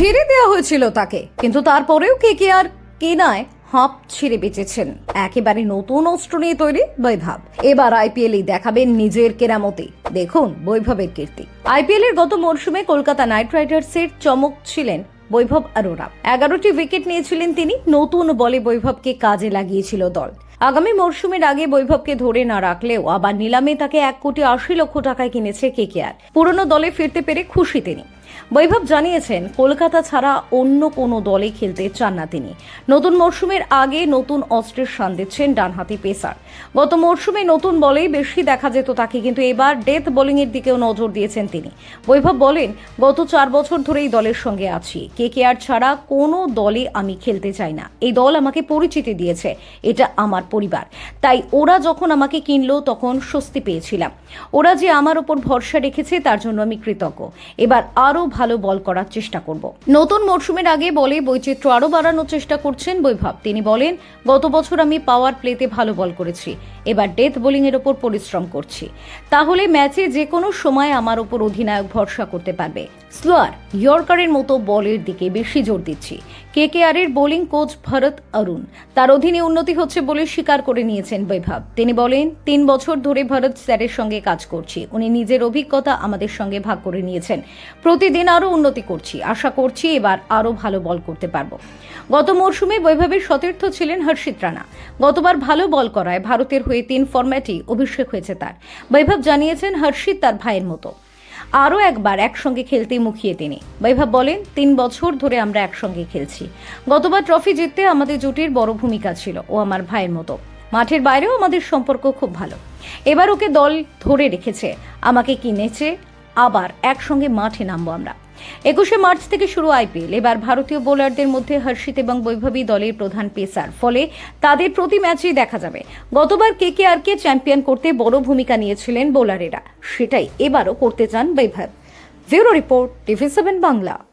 ছেড়ে দেওয়া হয়েছিল তাকে। কিন্তু তারপরেও কে কে আর কেনায় হাঁপ ছেড়ে বেঁচেছেন। একেবারে নতুন অস্ত্র নিয়ে তৈরি বৈভব। এবার আইপিএলই দেখাবেন নিজের কেরামতি। দেখুন বৈভবের কীর্তি। আইপিএল এর গত মরশুমে কলকাতা নাইট রাইডার্সের চমক ছিলেন বৈভব আরোরা। এগারোটি উইকেট নিয়েছিলেন তিনি। নতুন বলে বৈভবকে কাজে লাগিয়েছিল দল। আগামী মরশুমের আগে বৈভবকে ধরে না রাখলেও আবার নিলামে তাকে এক কোটি আশি লক্ষ টাকায় কিনেছে কেকেআর। পুরনো দলে ফিরতে পেরে খুশি তিনি। বৈভব জানিয়েছেন, কলকাতা ছাড়া অন্য কোনো দলে খেলতে চান না তিনি। নতুন মরশুমের আগে নতুন অস্ত্রের সান দিচ্ছেন ডানহাতি পেসার। গত মরশুমে নতুন বলেই বেশি দেখা যেত তাকে, কিন্তু এবার ডেথ বোলিংয়ের দিকেও নজর দিয়েছেন তিনি। বৈভব বলেন, গত চার বছর ধরেই দলের সঙ্গে আছি। কে কে আর ছাড়া কোনো দলে আমি খেলতে চাই না। এই দল আমাকে পরিচিতি দিয়েছে। এটা আমার পরিবার। তাই ওরা যখন আমাকে কিনলো তখন স্বস্তি পেয়েছিলাম। ওরা যে আমার ওপর ভরসা রেখেছে তার জন্য আমি কৃতজ্ঞ। এবার আরও ভালো বল করার চেষ্টা করব। নতুন মরশুমের আগে বলে বৈচিত্র্য আরও বাড়ানোর চেষ্টা করছেন বৈভব। তিনি বলেন, গত বছর আমি পাওয়ার প্লেতে ভালো বল করেছি। এবার ডেথ বোলিংয়ের ওপর পরিশ্রম করছি। তাহলে ম্যাচে যে কোনো সময় আমার ওপর অধিনায়ক ভরসা করতে পারবে। স্লোয়ার, ইয়র্কারের মতো বলের দিকে বেশি জোর দিচ্ছি। কে কে আর এর বোলিং কোচ ভরত অরুণ। তার অধীনে উন্নতি হচ্ছে বলে স্বীকার করে নিয়েছেন বৈভব। তিনি বলেন, তিন বছর ধরে ভরত স্যারের সঙ্গে কাজ করছি। উনি নিজের অভিজ্ঞতা আমাদের সঙ্গে ভাগ করে নিয়েছেন। প্রতিদিন আরও উন্নতি করছি। আশা করছি এবার আরও ভালো বল করতে পারব। গত মরশুমে বৈভবের সতীর্থ ছিলেন হর্ষিত রানা। গতবার ভালো বল করায় ভারতের হয়ে তিন ফরম্যাটই অভিষেক হয়েছে তার। বৈভব জানিয়েছেন হর্ষিত তার ভাইয়ের মতো। আরও একবার একসঙ্গে খেলতে মুখিয়ে তিনি। বৈভব বলেন, তিন বছর ধরে আমরা একসঙ্গে খেলছি। গতবার ট্রফি জিততে আমাদের জুটির বড় ভূমিকা ছিল ও আমার ভাইয়ের মতো। মাঠের বাইরেও আমাদের সম্পর্ক খুব ভালো। এবার ওকে দল ধরে রেখেছে। আমাকে কিনেছে, আবার একসঙ্গে মাঠে নামবো আমরা। একুশে মার্চ থেকে শুরু আইপিএল। এবার ভারতীয় বোলারদের মধ্যে হর্ষিত এবং বৈভবী দলের প্রধান পেসার। ফলে তাদের প্রতি ম্যাচেই দেখা যাবে। গতবার কে কে আর কে চ্যাম্পিয়ন করতে বড় ভূমিকা নিয়েছিলেন বোলারেরা। সেটাই এবারও করতে চান Vaibhav. Bureau report TV seven Bangla.